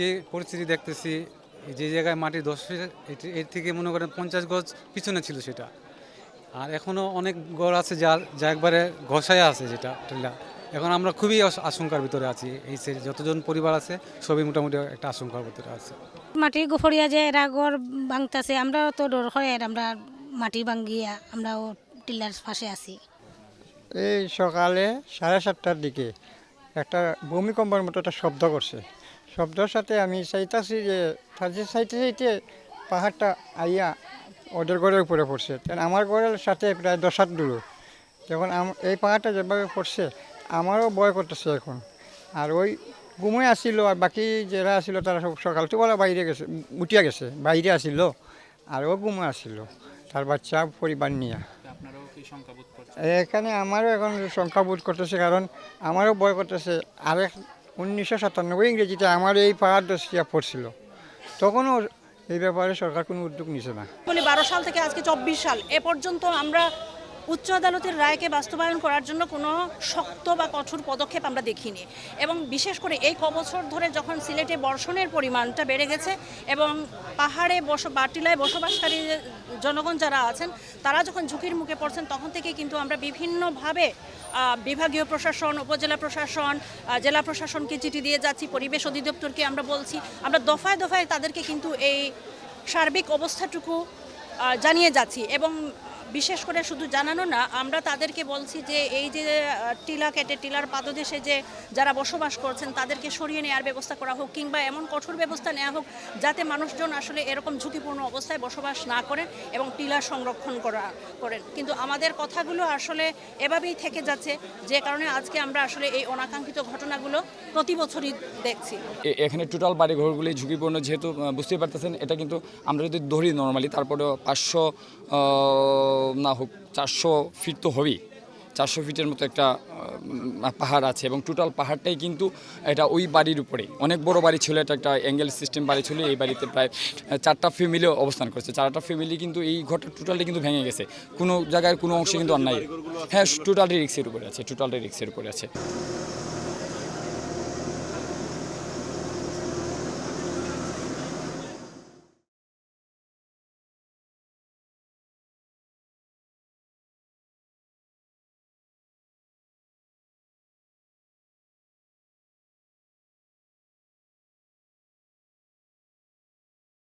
যে পরিস্থিতি দেখতেছি যে জায়গায় মাটি ধস হয়েছে, এর থেকে মনে করেন পঞ্চাশ গজ পিছনে ছিল সেটা। আর এখনও অনেক ঘর আছে যার যা একবারে ঘষায় আছে যেটা টিলা। এখন আমরা খুবই আশঙ্কার ভিতরে আছি এই সাইডে যতজন পরিবার আছে সবই মোটামুটি একটা আশঙ্কার ভিতরে আছে। মাটি গফরিয়া যে এরা ঘর ভাঙতাছে আমরাও তো ডর হয় আর আমরা মাটি ভাঙ্গিয়া আমরাও টিলার পাশে আছি। এই সকালে সাড়ে সাতটার দিকে একটা ভূমিকম্পের মতো একটা শব্দ করছে। শব্দের সাথে আমি চাইতাছি যে সাইতে চাইতে চাইতে পাহাড়টা আইয়া ওদের ঘরের উপরে পড়ছে। আমার ঘরের সাথে প্রায় দশ হাত দূর। যখন আম- এই পাহাড়টা যেভাবে পড়ছে আমারও ভয় করতেছে এখন। আর ওই ঘুমে আসছিল আর বাকি যারা আসছিল তারা সব সকাল বেলা বাইরে গেছে উঠিয়া গেছে বাইরে আসছিল আর ও ঘুমে আসছিল তার বাচ্চা পরিবার নিয়ে। এখানে আমারও এখন সংখ্যা বোধ করতেছে কারণ আমারও ভয় করতেছে। আরেক উনিশশো সাতানব্বই ইংরেজিতে আমার এই পাহাড় দশিয়া পড়ছিল। তখনও এই ব্যাপারে সরকার কোনো উদ্যোগ নিছে না। মানে বারো সাল থেকে আজকে চব্বিশ সাল, এ পর্যন্ত আমরা উচ্চ আদালতের রায়কে বাস্তবায়ন করার জন্য কোনো শক্ত বা কঠোর পদক্ষেপ আমরা দেখিনি। এবং বিশেষ করে এই ক বছর ধরে যখন সিলেটে বর্ষণের পরিমাণটা বেড়ে গেছে এবং পাহাড়ে বস, বাটিলায় বসবাসকারী জনগণ যারা আছেন, তারা যখন ঝুঁকির মুখে পড়ছেন, তখন থেকে কিন্তু আমরা বিভিন্নভাবে বিভাগীয় প্রশাসন, উপজেলা প্রশাসন জেলা প্রশাসনকে চিঠি দিয়ে যাচ্ছি, পরিবেশ অধিদপ্তরকে আমরা বলছি। আমরা দফায় দফায় তাদেরকে কিন্তু এই সার্বিক অবস্থাটুকু জানিয়ে যাচ্ছি এবং বিশেষ করে শুধু জানানো না, আমরা তাদেরকে বলছি যে এই যে টিলা কেটে, টিলার পাদদেশে যে যারা বসবাস করছেন, তাদেরকে সরিয়ে নেওয়ার ব্যবস্থা করা হোক কিংবা এমন কঠোর ব্যবস্থা নেওয়া হোক যাতে মানুষজন আসলে এরকম ঝুঁকিপূর্ণ অবস্থায় বসবাস না করেন এবং টিলা সংরক্ষণ করা করেন। কিন্তু আমাদের কথাগুলো আসলে এভাবেই থেকে যাচ্ছে, যে কারণে আজকে আমরা আসলে এই অনাকাঙ্ক্ষিত ঘটনাগুলো প্রতি বছরই দেখছি। এখানে টোটাল বাড়ি ঘরগুলি ঝুঁকিপূর্ণ যেহেতু বুঝতেই পারতেছেন, এটা কিন্তু আমরা যদি ধরি নর্মালি তারপরেও পাঁচশো না হোক, চারশো ফিট তো হবেই। চারশো ফিটের মতো একটা পাহাড় আছে এবং টোটাল পাহাড়টাই কিন্তু এটা ওই বাড়ির উপরে অনেক বড় বাড়ি ছিল, এটা একটা অ্যাঙ্গেল সিস্টেম বাড়ি ছিল, এই বাড়িতে প্রায় চারটা ফ্যামিলিও অবস্থান করছে। চারটা ফ্যামিলি কিন্তু এই ঘরটা টোটালি কিন্তু ভেঙে গেছে। কোনো জায়গায় কোনো অংশে কিন্তু অন্যায় হ্যাঁ টোটালি রিক্সের উপরে আছে টোটালটি রিক্সের উপরে আছে।